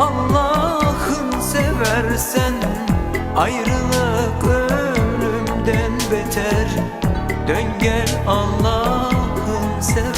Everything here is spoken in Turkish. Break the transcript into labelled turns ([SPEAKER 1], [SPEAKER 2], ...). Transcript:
[SPEAKER 1] Allah'ın seversen Ayrılık ölümden beter. Dön gel Allah'ın seversen.